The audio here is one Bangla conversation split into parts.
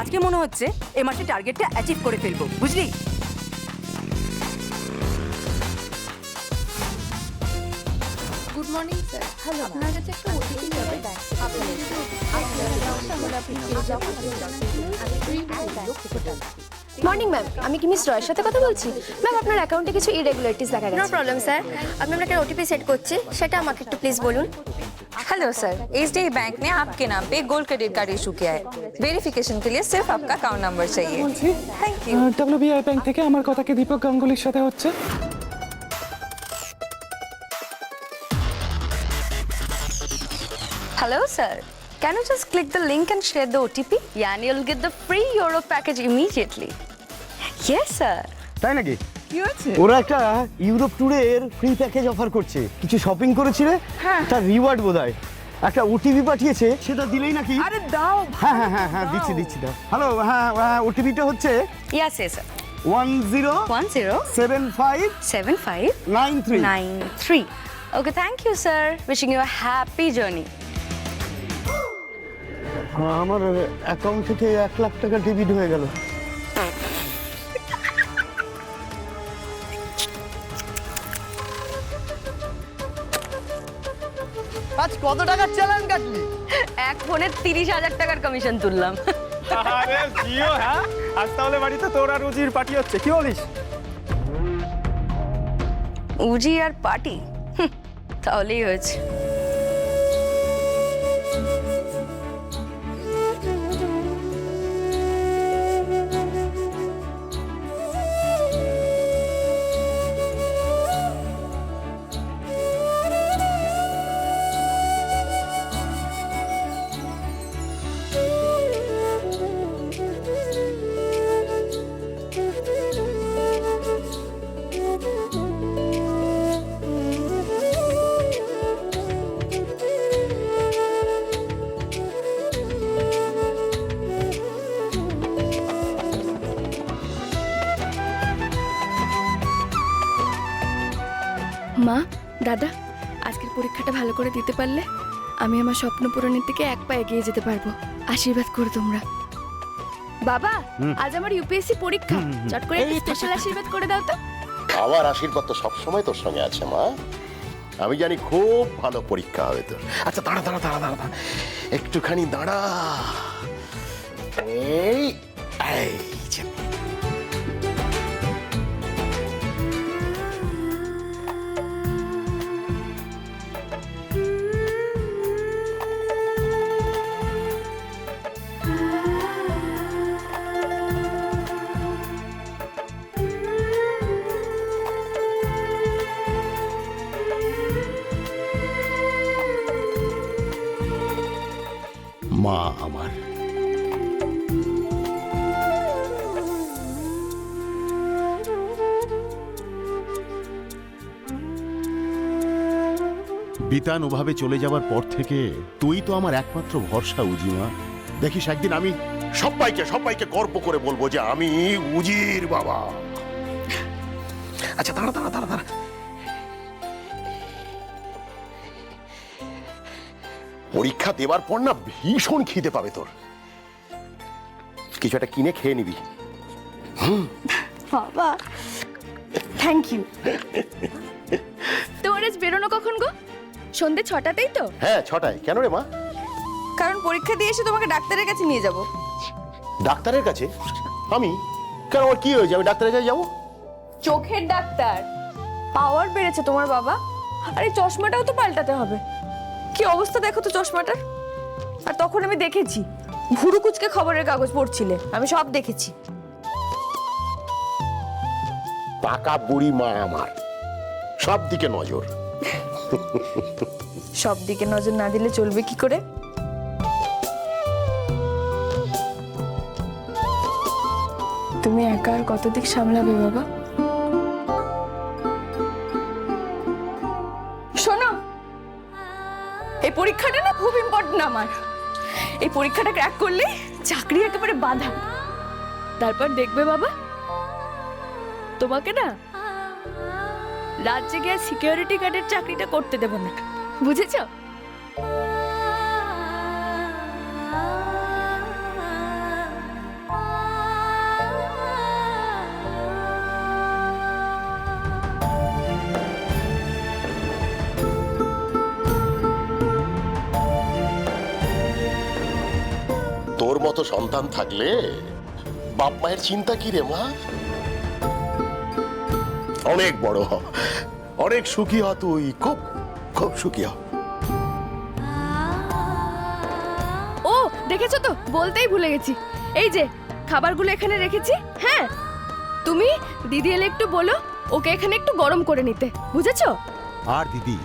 আজকে মনে হচ্ছে এ মাসে টার্গেটটা অ্যাচিভ করে ফেলব বুঝলি? গুড মর্নিং মর্নিং ম্যাম আমি কি মিস রয়ের সাথে কথা বলছি? ম্যাম আপনার অ্যাকাউন্টে কিছু ইরেগুলারিটিস দেখা গেছে। নো প্রবলেম স্যার আমি আপনাকে ওটিপি সেট করছি সেটা আমাকে একটু প্লিজ বলুন। हेलो सर एच बैंक ने आपके नाम पे गोल्ड क्रेडिट कार्ड इशू किया है वेरिफिकेशन के लिए सिर्फ आपका अकाउंट नंबर चाहिए थैंक यू ডব্লিউবিআই ব্যাংক থেকে আমার কথা কি দীপক গাঙ্গুলির সাথে হচ্ছে Hello, sir. Can you just click the link and share the OTP? Yeah, and you'll get the free Euro package immediately. Yes, sir. তাই নাকি? কি হয়েছে? ওরা একটা ইউরোপ ট্যুরের ফ্রি প্যাকেজ অফার করছে। কিছু শপিং করেছিলে? তার রিওয়ার্ড বোধহয়। একটা ওটিপি পাঠিয়েছে সেটা দিলেই নাকি? আরে দাও হ্যাঁ হ্যাঁ হ্যাঁ হ্যাঁ দিচ্ছি দিচ্ছি দাও। হ্যালো হ্যাঁ হ্যাঁ ওটিপিটা হচ্ছে yes, sir. One zero One zero seven five seven five nine three three. Okay, thank you, sir. Wishing you a happy journey. আমার অ্যাকাউন্ট থেকে এক লাখ টাকা ডেবিট হয়ে গেল। কত টাকার চালান কাটলি? এক ফোনে তিরিশ হাজার টাকার কমিশন তুললাম। আরে জিও হ্যাঁ? আজ তাহলে বাড়িতে তোর আর উজির পার্টি হচ্ছে কি বলিস? উজি আর পার্টি তাহলেই হয়েছে। করে দিতে পারলে আমি আমার স্বপ্ন পূরণের দিকে এক পা এগিয়ে যেতে পারব আশীর্বাদ করো তোমরা বাবা আজ আমার ইউপিএসসি পরীক্ষা চট করে স্পেশাল আশীর্বাদ করে দাও তো আমার আশীর্বাদ তো সবসময় তোর সঙ্গে আছে মা আমি জানি খুব ভালো পরীক্ষা হবে তোর আচ্ছা দাঁড়া দাঁড়া দাঁড়া দাঁড়া দাঁড়া। একটুখানি দাঁড়া এই এই বিতান ওভাবে চলে যাবার পর থেকে তুই তো আমার একমাত্র ভরসা উজিমা দেখিস একদিন আমি সবাইকে সবাইকে গর্ব করে বলব যে আমি উজির বাবা। আচ্ছা দাঁড়া দাঁড়া দাঁড়া দাঁড়া। পরীক্ষা দেওয়ার পর না ভীষণ খিদে পাবে তোর। কিছু একটা কিনে খেয়ে নিবি। বাবা থ্যাংক ইউ তোমার আজ বেরোনো কখন গো? সন্ধে ছটাতেই তো? হ্যাঁ ছটায়। কেন রে মা? কারণ পরীক্ষা দিয়ে এসে তোমাকে ডাক্তারের কাছে নিয়ে যাব। ডাক্তারের কাছে? আমি? কেন আমার কি হয়েছে? আমি ডাক্তারের কাছে যাব? চোখের ডাক্তার। পাওয়ার বেড়েছে তোমার বাবা। আর এই চশমাটাও তো পাল্টাতে হবে। কি অবস্থা দেখো তো চশমাটার। আর তখন আমি দেখেছি ভুরু কুচকে খবরের কাগজ পড়ছিলে। আমি সব দেখেছি। পাকা বুড়ি মা আমার। সব দিকে নজর। সব দিকে নজর না দিলে চলবে কি করে? তুমি একা আর কত দিক সামলাবে বাবা? শোনো, এই পরীক্ষাটা না খুব ইম্পর্টেন্ট আমার। এই পরীক্ষাটা ক্র্যাক করলে চাকরি একেবারে বাধা। তারপর দেখবে বাবা, তোমাকে না রাজ্যে গিয়ে সিকিউরিটি গার্ডের চাকরিটা করতে দেব না। বুঝেছ? তোর মতো সন্তান থাকলে বাপ মায়ের চিন্তা কি রে মা? অনেক বড় হ। অনেক সুখী হ তুই। খুব খুব সুখী হ। ও দেখেছ তো? বলতেই ভুলে গেছি। এই যে খাবারগুলো এখানে রেখেছি হ্যাঁ? তুমি দিদি এলে একটু বলো ওকে এখানে একটু গরম করে নিতে। বুঝেছ? আর দিদি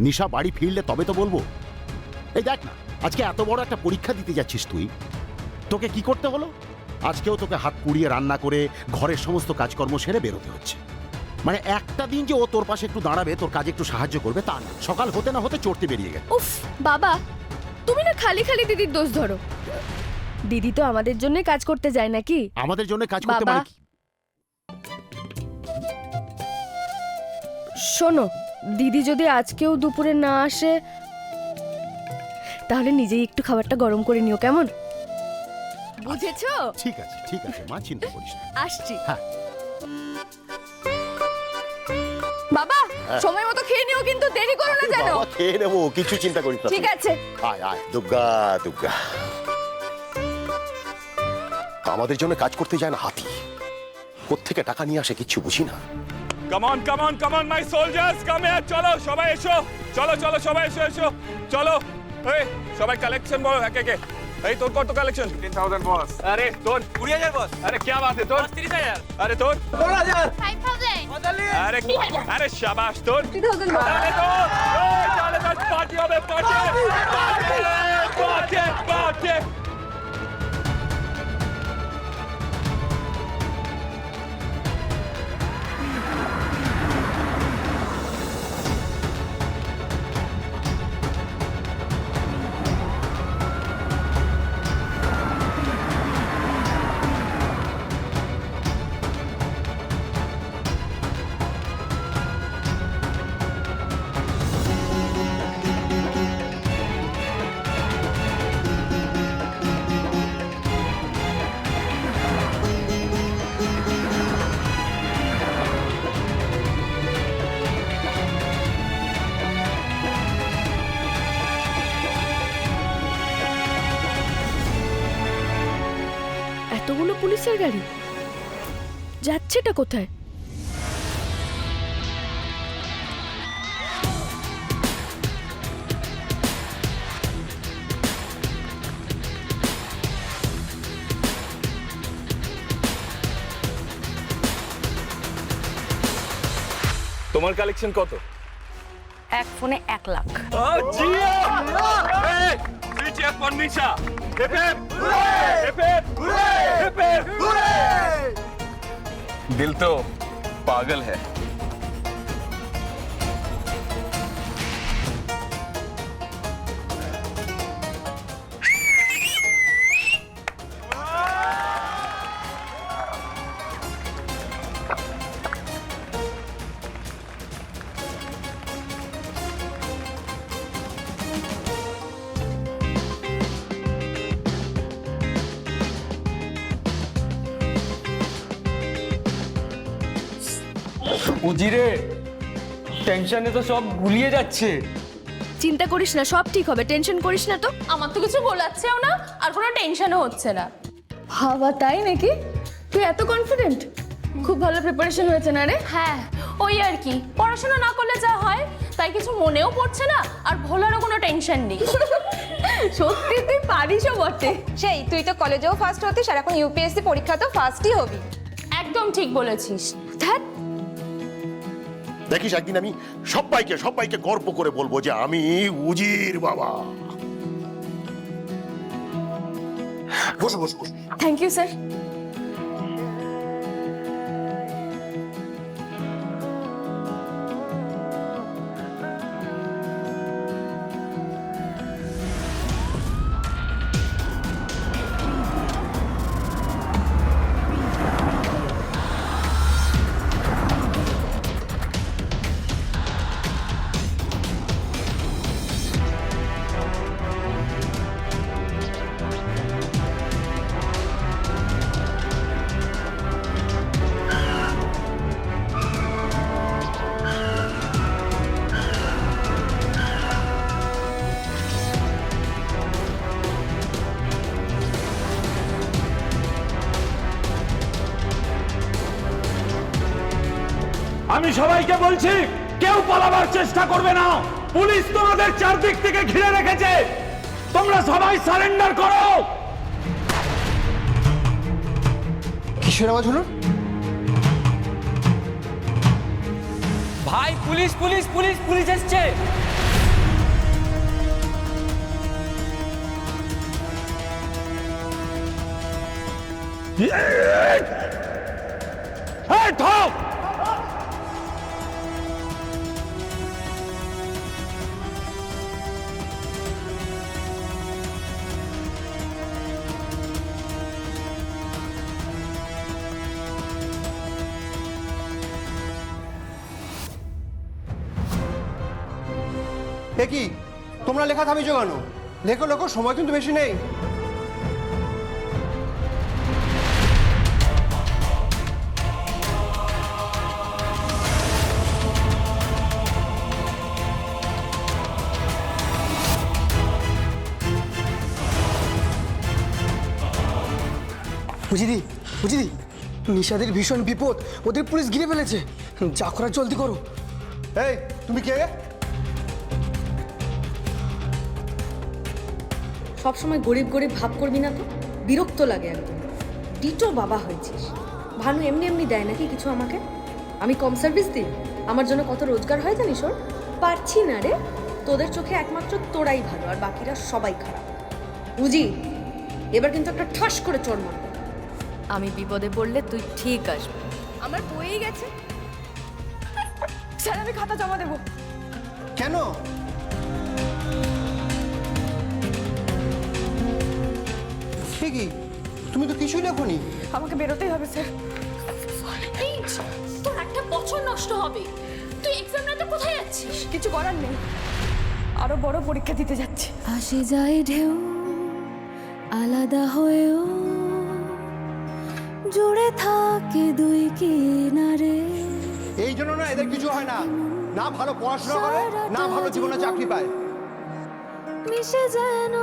নিশা বাড়ি ফিরলে তবে তো বলব। এই দেখ না আজকে এত বড় একটা পরীক্ষা দিতে যাচ্ছিস তুই। তোকে কি করতে হলো? আজকেও তোকে হাত পুড়িয়ে রান্না করে ঘরের সমস্ত কাজকর্ম সেরে বেরোতে হচ্ছে। মানে একটা দিন যে ও তোর পাশে একটু দাঁড়াবে তোর কাজে একটু সাহায্য করবে তা না। সকাল হতে না হতে চড়তে বেরিয়ে গেল। উফ বাবা তুমি না খালি খালি দিদির দোষ ধরো। দিদি তো আমাদের জন্যই কাজ করতে যায় নাকি? আমাদের জন্য কাজ করতে বাবা। মানে কি? শোনো দিদি যদি আজকেও দুপুরে না আসে তাহলে নিজেই একটু খাবারটা গরম করে নিও কেমন? বুঝেছ? ঠিক আছে ঠিক আছে মা চিন্তা করিস না। আসছি। হ্যাঁ। বাবা সময় মতো খেয়ে নিও কিন্তু দেরি করো না যেন। বাবা খেয়ে নেব কিছু চিন্তা করিস না। ঠিক আছে। আয় আয় দুর্গা দুর্গা আমাদের জন্য কাজ করতে যায় না হাতি। কোত্থেকে টাকা নিয়ে আসে কিচ্ছু বুঝি না। Come on come on come on my soldiers come here চলো সবাই এসো। চলো চলো সবাই এসো এসো। চলো। এই সবাই কালেকশন বলো একে একে এই তোর কত কালেকশন 15000 বস আরে তোর 20000 বস আরে কি বাত है তোর 30000 আরে তোর 5000 আরে আরে শাবাশ তোর 3000 আরে তোর ওই চলে পার্টি হবে পার্টি পার্টি পার্টি পুলিশের গাড়ি? যাচ্ছেটা কোথায়? তোমার কালেকশন কত? এক ফোনে এক লাখ। दिल तो पागल है। টেনশনে তো সব গুলিয়ে যাচ্ছে। চিন্তা করিস না সব ঠিক হবে টেনশন করিস না তো। আমার তো কিছু বলাচ্ছেও না আর কোনো টেনশনও হচ্ছে না। বাবা তাই নাকি? তুই এত কনফিডেন্ট খুব ভালো প্রিপারেশন হয়েছে না রে? হ্যাঁ ওই আর কি। পড়াশোনা না করলে যা হয় তাই কিছু মনেও পড়ছে না আর ভোলারও কোনো টেনশন নেই। সত্যি তুই পারিসও বটে। সেই তুই তো কলেজেও ফার্স্ট হতিস আর এখন ইউপিএসসি পরীক্ষা তো ফার্স্টই হবি। একদম ঠিক বলেছিস। ধ্যাত দেখিস একদিন আমি সবাইকে সবাইকে গর্ব করে বলব যে আমি উজির বাবা বসো বসো। থ্যাংক ইউ স্যার আমি সবাইকে বলছি কেউ পালাবার চেষ্টা করবে না পুলিশ তোমাদের চারদিক থেকে ঘিরে রেখেছে তোমরা সবাই সারেন্ডার করো কিসের আওয়াজ হলো ভাই পুলিশ পুলিশ পুলিশ পুলিশ এসছে এই থাম এ কি? তোমরা লেখা থামি জোগানো লেখো লেখো, সময় কিন্তু বেশি নেই। বুঝিদি বুঝিদি নিশাদের ভীষণ বিপদ, ওদের পুলিশ ঘিরে ফেলেছে। যা করার জলদি করো। এই, তুমি কে? সবসময় গরিব গরিব ভাব করবি না তো? বিরক্ত লাগে একদম। ডিটো বাবা হয়েছিস। ভানু এমনি এমনি দেয় নাকি কিছু আমাকে? আমি কম সার্ভিস দিই? আমার জন্য কত রোজগার হয় জানিস ওর? পারছি না রে। তোদের চোখে একমাত্র তোরাই ভালো আর বাকিরা সবাই খারাপ। বুঝি? এবার কিন্তু একটা ঠাস করে চড় মারব। আমি বিপদে পড়লে তুই ঠিক আসবি। আমার বইয়ে গেছে। স্যার আমি খাতা জমা দেবো। কেন? কি? তুমি তো কিছুই লেখোনি। আমাকে বেরোতেই হবে স্যার। প্লিজ তোর একটা বছর নষ্ট হবে। তুই এক্সাম রাতে কোথায় যাচ্ছিস কিছু করার নেই। আরও বড় পরীক্ষা দিতে যাচ্ছি। আসে যায় ঢেউ আলাদা হয়েও। জুড়ে থাকে দুই কিনারে। এই জন্য না এদের কিছু হয় না। না ভালো পড়াশোনা করে না ভালো জীবনে চাকরি পায়। মিশে যেন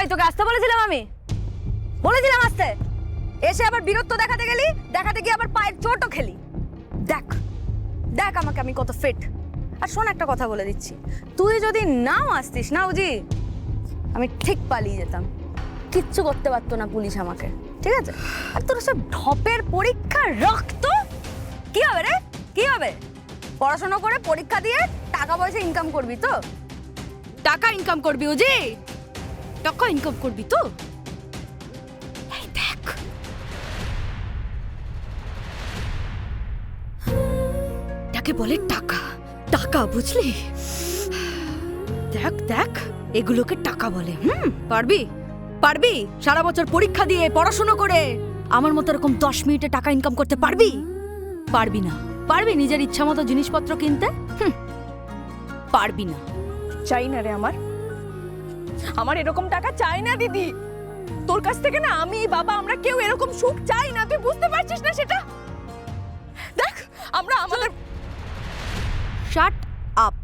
এই, তোকে আসতে বলেছিলাম আমি। বলেছিলাম আসতে। এসে আবার বীরত্ব দেখাতে গেলি, দেখাতে গিয়ে আবার পায়ের চোটও খেলি। দেখ দেখ আমাকে আমি কত ফিট আর শোন একটা কথা বলে দিচ্ছি। তুই যদি নাও আসতিস, না উজি আমি ঠিক পালিয়ে যেতাম। কিচ্ছু করতে পারতো না পুলিশ আমাকে, ঠিক আছে? আর তোর সব ঢপের পরীক্ষা, রক্ত? কি হবে রে? কি হবে? পড়াশোনা করে পরীক্ষা দিয়ে টাকা পয়সা ইনকাম করবি তো? টাকা ইনকাম করবি উজি টাকা ইনকাম করবি তো? দেখ। এটাকে বলে টাকা। টাকা বুঝলি? দেখ দেখ এগুলোকে টাকা বলে হুম? পারবি? পারবি? সারা বছর পরীক্ষা দিয়ে পড়াশোনা করে। আমার মতো এরকম দশ মিনিটে টাকা ইনকাম করতে পারবি? পারবি না। পারবি নিজের ইচ্ছা মতো জিনিসপত্র কিনতে? হুম, পারবি না। চাই না রে আমার। আমার এরকম টাকা চাই না, দিদি। তোর কাছ থেকে না আমি, বাবা, আমরা কেউ এরকম সুখ চাই না। তুই বুঝতে পারছিস না সেটা? দেখ, আমরা আমাদের শাট আপ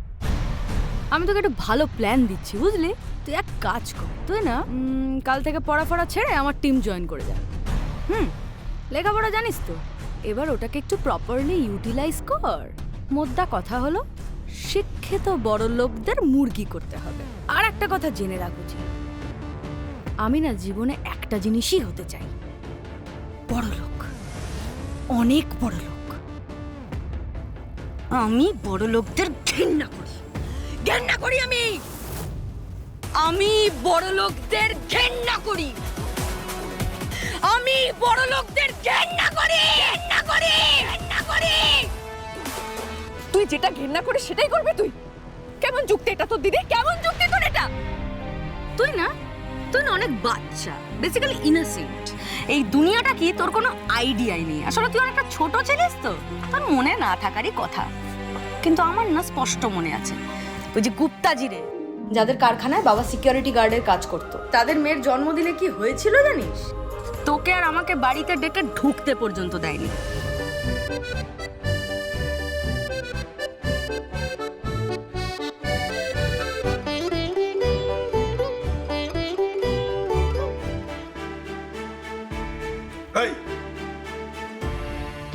আমি তোকে একটা ভালো প্ল্যান দিচ্ছি, বুঝলি? তুই এক কাজ কর, তুই না কাল থেকে পড়া ফড়া ছেড়ে আমার টিম জয়েন করে যা। হুম, লেখাপড়া জানিস তো? এবার ওটাকে একটু প্রপারলি ইউটিলাইজ কর। মোদ্দা কথা হলো শিক্ষিত বড় লোকদের মুরগি করতে হবে। আর একটা কথা জেনে রাখো আমি না জীবনে একটা জিনিসই হতে চাই। বড় লোক অনেক বড় লোক আমি বড় লোকদের ঘেন্না করি। ঘেন্না করি আমি! আমি বড় লোকদের ঘেন্না করি। আমি বড় লোকদের ঘেন্না করি! ঘেন্না করি! যেটা ঘৃণা করে সেটাই করবে তুই। কেমন যুক্তি এটা তোর, দিদি? কেমন যুক্তি তোর এটা? তুই না তুই না অনেক বাচ্চা বেসিক্যালি ইনোসেন্ট এই দুনিয়াটা কি তোর কোনো আইডিয়াই নেই। আসলে তুই অনেকটা ছোট ছিলিস তো, তোর মনে না থাকারই কথা। কিন্তু আমার না স্পষ্ট মনে আছে। ওই যে গুপ্তাজি রে, যাদের কারখানায় বাবা সিকিউরিটি গার্ডের কাজ করত, তাদের মেয়ের জন্মদিনে কি হয়েছিল জানিস? তোকে আর আমাকে বাড়িতে ডেকে ঢুকতে পর্যন্ত দেয়নি।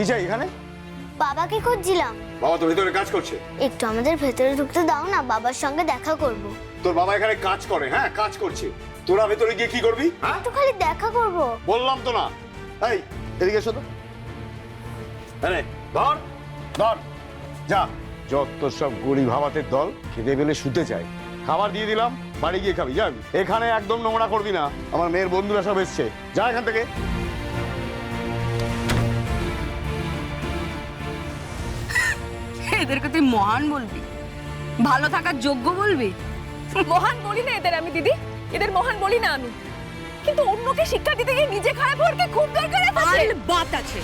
কি চাই এখানে? বাবাকে খুঁজছিলাম। বাবা তো ভেতরে কাজ করছে। একটু আমাদের ভেতরে ঢুকতে দাও না বাবার সঙ্গে দেখা করব। তোর বাবা এখানে কাজ করে হ্যাঁ? কাজ করছে। তোরা ভেতরে গিয়ে কি করবি হ্যাঁ? একটু খালি দেখা করব। বললাম তো না। এই এদিকে এসো তো। হ্যাঁ ধর ধর। যা। যত সব গরিব ভাবাতের দল খেতে পেলে শুতে চায়। খাবার দিয়ে দিলাম বাড়ি গিয়ে খাবি যাবি এখানে একদম নোংরা করবি না। আমার মেয়ের বন্ধুরা সব এসছে। যা এখান থেকে। এদেরকে তুই মহান বলবি? ভালো থাকার যোগ্য বলবি? মহান বলি না এদের আমি দিদি। এদের মহান বলি না আমি। কিন্তু অন্যকে শিক্ষা দিতে গিয়ে নিজে খারাপ হওয়ার কি খুব দরকার আছে? বাত আছে।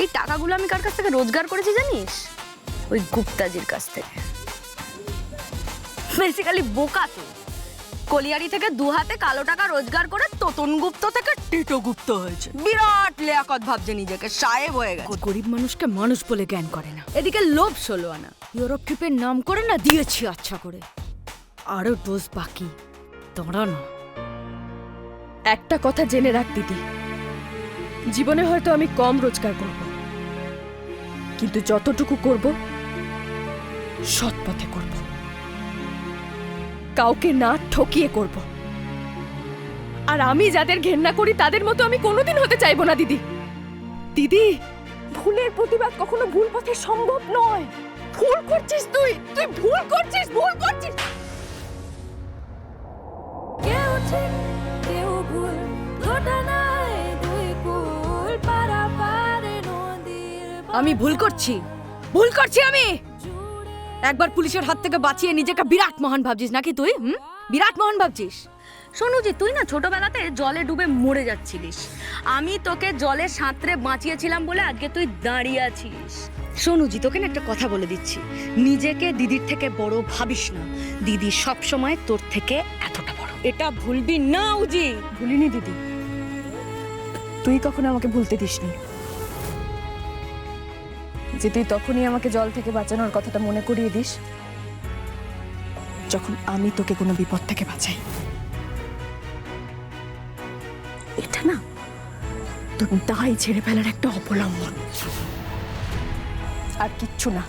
এই টাকাগুলো আমি কার কাছ থেকে রোজগার করেছি জানিস? ওই গুপ্তাজির কাছ থেকে। বেসিক্যালি বোকা তো কলিয়ারি থেকে দু হাতে কালো টাকা রোজগার করে তোতন গুপ্ত থেকে টিটো গুপ্ত হয়েছে। বিরাট লেয়াকত ভাবছে নিজেকে সাহেব হয়ে গেছে। গরিব মানুষকে মানুষ বলে জ্ঞান করে না। এদিকে লোভ ষোলো আনা ইউরোপ ট্রিপের নাম করে না দিয়েছি আচ্ছা করে। আরও ডোজ বাকি। তোমরা না। একটা কথা জেনে রাখ, দিদি। জীবনে হয়তো আমি কম রোজগার করব। কিন্তু যতটুকু করব, সৎ পথে করব। কাউকে না ঠকিয়ে করব। আর আমি যাদের ঘেন্না করি তাদের মতো আমি কোনোদিন হতে চাইব না দিদি। দিদি ভুলের প্রতিবাদ কখনো ভুল পথে সম্ভব নয়। ভুল করছিস তুই। তুই ভুল করছিস ভুল করছিস। কেউ ঠিক কেউ ভুল। ঘটনায় দুই কুল পারাপারে নদীর আমি ভুল করছি। ভুল করছি আমি! একবার পুলিশের হাত থেকে বাঁচিয়ে নিজেকে বিরাট মহান ভাবছিস নাকি তুই হুম? বিরাট মহান ভাবছিস। শোনো যে তুই না ছোটবেলাতে জলে ডুবে মরে যাচ্ছিলিস। আমি তোকে জলে সাঁতরে বাঁচিয়েছিলাম বলে আজকে তুই দাঁড়িয়ে আছিস। সোনুজি তোকে না একটা কথা বলে দিচ্ছি। নিজেকে দিদির থেকে বড় ভাবিস না। দিদি সব সময় তোর থেকে এতটা বড়। এটা ভুলবি না উজি। ভুলিনি দিদি। তুই কখনো আমাকে ভুলতে দিসনি। যে তুই তখনই আমাকে জল থেকে বাঁচানোর কথাটা মনে করিয়ে দিস। যখন আমি তোকে কোনো বিপদ থেকে বাঁচাই। এটা না তোর দায় ছেড়ে ফেলার একটা অবলম্বন। আর কিচ্ছু না।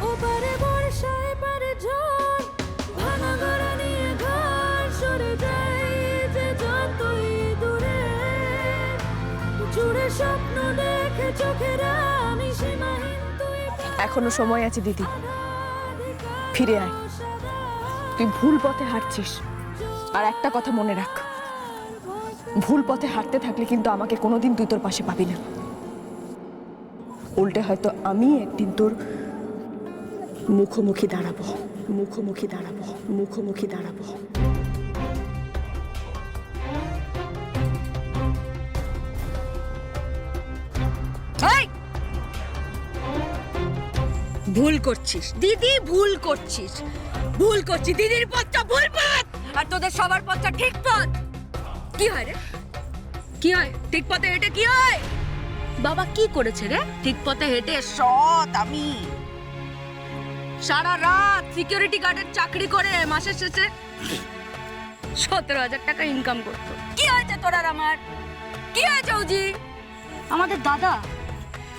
ওপারে বর্ষায় পারে ঝড় ভাঙা গড়া নিয়ে ঘর সরে যাই যে যতই দূরে। জুড়ে স্বপ্ন দেখে চোখের তুই এখনও সময় আছে, দিদি। ফিরে আয়। তুই ভুল পথে হাঁটছিস। আর একটা কথা মনে রাখ। ভুল পথে হাঁটতে থাকলে কিন্তু আমাকে কোনোদিন তুই তোর পাশে পাবি না। উল্টে হয়তো আমি একদিন তোর মুখোমুখি দাঁড়াবো। মুখোমুখি দাঁড়াবো। মুখোমুখি দাঁড়াবো। ভুল করছিস। দিদি, ভুল করছিস। ভুল করছিস দিদির পথটা ভুল পথ। আর তোদের সবার পথটা ঠিক পথ। কি হয় রে? কি হয়? ঠিক পথে হেঁটে কি হয়? বাবা কি করেছে রে? ঠিক পথে হেঁটে সৎ আমি। সারা রাত সিকিউরিটি গার্ডের চাকরি করে মাসের শেষে সতেরো হাজার টাকা ইনকাম করতো। কি হয়েছে তোর আর আমার? কি হয়েছে উজি আমাদের দাদা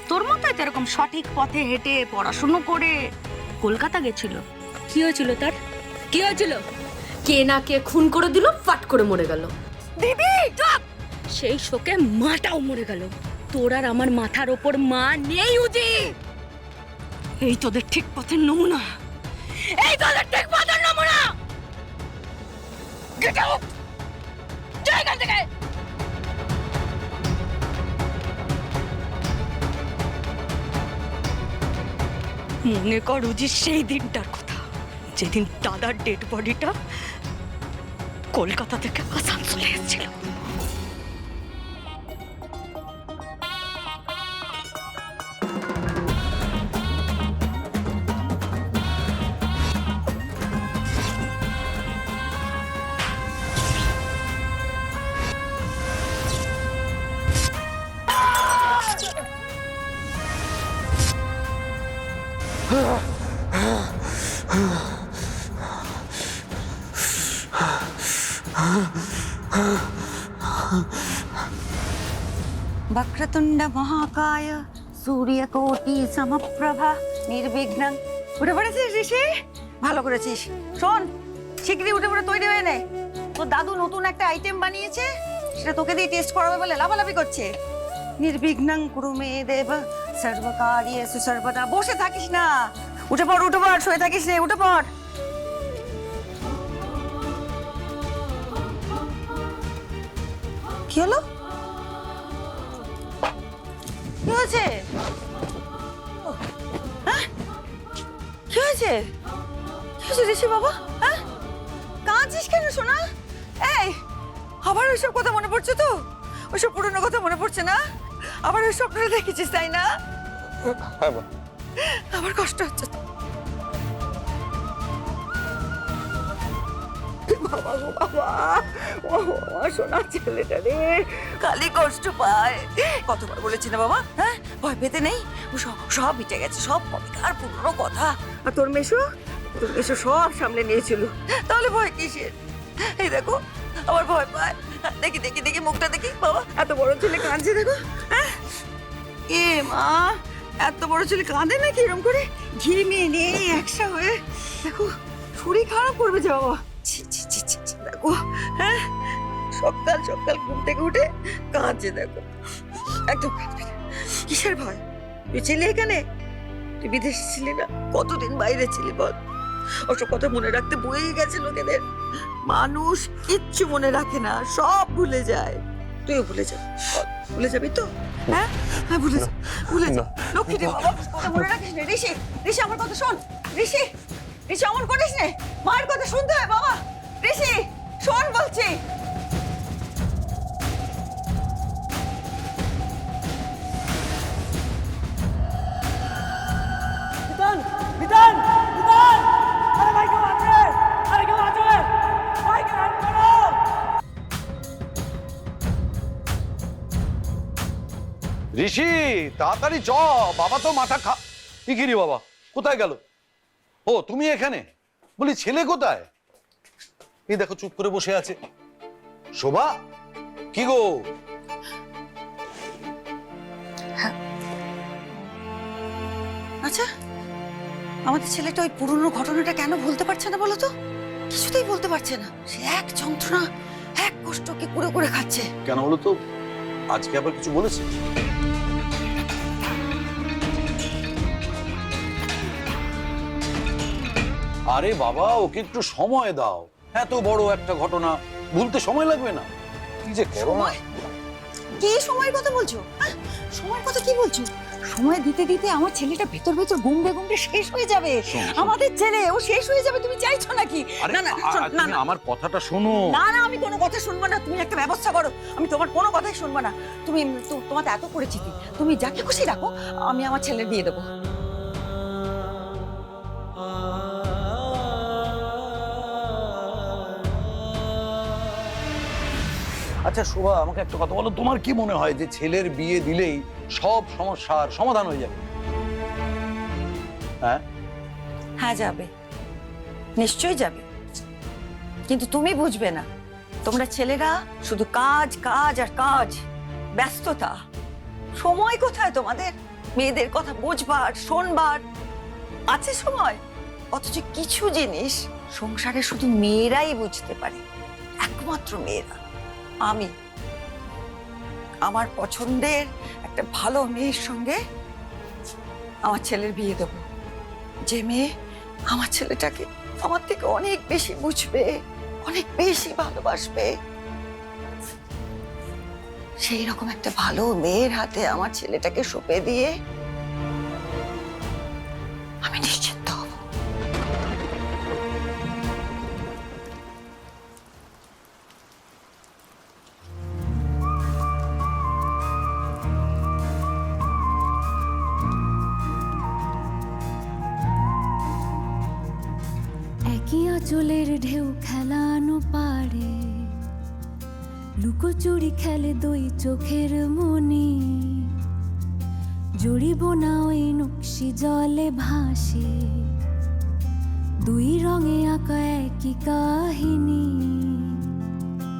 তোর মতোই তো এরকম সঠিক পথে হেঁটে পড়াশুনো করে কলকাতা গেছিল। কি হয়েছিল তার? কি হয়েছিল? কে না কে খুন করে দিল ফাট করে মরে গেল। দিদি! সেই শোকে মাটাও মরে গেল। তোর আর আমার মাথার ওপর মা নেই উজি! এই তোদের ঠিক পথের নমুনা। এই তোদের ঠিক পথের নমুনা! গেট আউট মনে করো যে সেই দিনটার কথা। যেদিন দাদার ডেড বডিটা কলকাতা থেকে আসানসোলে এসেছিল। వక్రతుండ మహాకాయ సూర్యకోటి সমপ্রভ নির্বিঘ্ন উঠে পড়েছিস ঋষি? ভালো করেছিস। শোন, শিগগিরই উঠে পড়ে তৈরি হয়ে নে। তোর দাদু নতুন একটা আইটেম বানিয়েছে, সেটা তোকে দিয়ে টেস্ট করাবে বলে লাভালাভি করছে। নির্বিঘ্নং কুরু মে দেব সর্বকার্যে সুসর্বদা, বসে থাকিস না। উঠে পড় উঠে পড়, শুয়ে থাকিস রে উঠে পড়। কি হলো? কি হয়েছে? হ্যাঁ? কি হয়েছে? কি হয়েছে ঋষি বাবা? হ্যাঁ? কাঁদছিস কেন শোনা এই, আবার ওইসব কথা মনে পড়ছে তো? ওইসব পুরনো কথা মনে পড়ছে না? আবার ওই স্বপ্নটা দেখেছিস তাই না? আমার কষ্ট হচ্ছে বাবা গো বাবা ও আমার সোনার ছেলেটা রে। খালি কষ্ট পায়। কতবার বলেছি না বাবা? হ্যাঁ? ভয় পেতে নেই। ও সব মিটে গেছে সব পুরনো কথা। আর তোর মেশো? তোর মেশো সব সামলে নিয়েছিল। তাহলে ভয় কিসের? এই দেখো আমার ভয় পায়। দেখি দেখি দেখি মুখটা, দেখি। বাবা, এত বড় ছেলে কাঁদছে, দেখো। হ্যাঁ? এ মা, এত বড় ছেলে কাঁদে নাকি এরকম করে? ঘিমিয়ে নেই, একসা হয়ে। দেখো, শরীর খারাপ করবে যে বাবা। দেখো। হ্যাঁ? সকাল সকাল ঘুম থেকে উঠে কাঁদছে, দেখো। একদম কিসের ভয়? তুই ছিলি এখানে? তুই বিদেশে ছিলি না? কতদিন বাইরে ছিলি বল? ওসব কথা মনে রাখতে বয়ে গেছে লোকেদের। মানুষ কিচ্ছু মনে রাখে না সব ভুলে যায়। তুইও ভুলে যা। ভুলে যাবি তো? হ্যাঁ? হ্যাঁ ভুলে যা। ভুলে যা। লক্ষ্মী রে বাবা কথা মনে রাখিস না। ঋষি ঋষি আমার কথা শোন। ঋষি ঋষি অমন করিস না। মায়ের কথা শুনতে হয় বাবা। ঋষি শোন বলছি। ঋষি তাড়াতাড়ি চ বাবা তো মাথা খা ইকিরি বাবা? কোথায় গেল? ও তুমি এখানে? বলি ছেলে কোথায়? এই দেখো চুপ করে বসে আছে। শোভা কি গো? আচ্ছা আমাদের ছেলেটা ওই পুরনো ঘটনাটা কেন ভুলতে পারছে না বলো তো? কিছুতেই বলতে পারছে না। সে এক যন্ত্রণা এক কষ্টকে কুড়ে কুড়ে খাচ্ছে। কেন বলো তো? আজকে আবার কিছু বলেছে? আরে বাবা ওকে একটু সময় দাও। এত বড় একটা ঘটনা ভুলতে সময় লাগবে না। কি যে করো না? কি সময়ের কথা বলছো? হ্যাঁ? সময়ের কথা কি বলছো? সময় দিতে দিতে আমার ছেলেটা ভেতর ভেতর গুমড়ে গুমড়ে শেষ হয়ে যাবে। আমাদের ছেলে ও শেষ হয়ে যাবে তুমি চাইছো নাকি? না না না না। আমার কথাটা শোনো। না না আমি কোনো কথা শুনব না তুমি একটা ব্যবস্থা করো। আমি তোমার কোনো কথাই শুনব না। তুমি তো- তোমার তো এত পরিচিতি। তুমি যাকে খুশি রাখো আমি আমার ছেলের বিয়ে দেবো। আচ্ছা শোভা, আমাকে একটা কথা বলো। তোমার কি মনে হয় যে ছেলের বিয়ে দিলেই সব সমস্যার সমাধান হয়ে যাবে? হ্যাঁ? হ্যাঁ যাবে। নিশ্চয়ই যাবে। কিন্তু তুমি বুঝবে না। তোমরা ছেলেরা শুধু কাজ কাজ আর কাজ, ব্যস্ততা। সময় কোথায় তোমাদের? মেয়েদের কথা বুঝবার, শোনবার। আছে সময়? অথচ কিছু জিনিস সংসারে শুধু মেয়েরাই বুঝতে পারে। একমাত্র মেয়েরা। আমি, আমার পছন্দের একটা ভালো মেয়ের সঙ্গে আমার ছেলের বিয়ে দেবো। যে মেয়ে আমার ছেলেটাকে আমার থেকে অনেক বেশি বুঝবে, অনেক বেশি ভালোবাসবে। সেই রকম একটা ভালো মেয়ের হাতে আমার ছেলেটাকে সঁপে দিয়ে আঁচলের ঢেউ খেলানো পারে। লুকোচুরি খেলে দুই চোখের মনি। জড়িব না ওই নকশি জলে ভাসে। দুই রঙে আঁকা একই কাহিনী।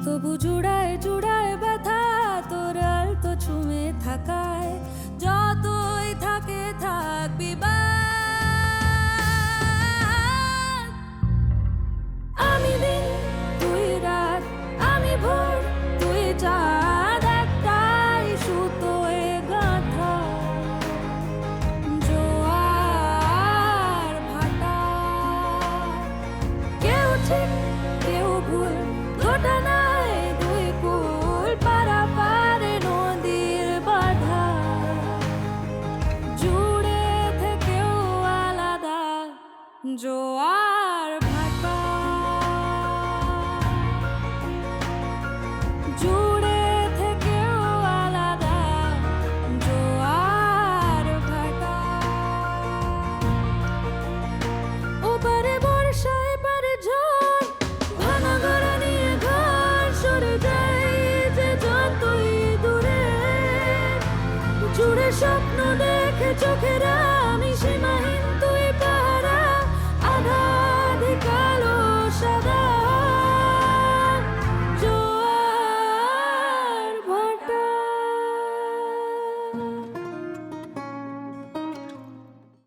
তবু জুড়ায় জুড়ায় ব্যথা, তোর আলতো ছুমে থাকায়। যতই থাকে থাকবি বা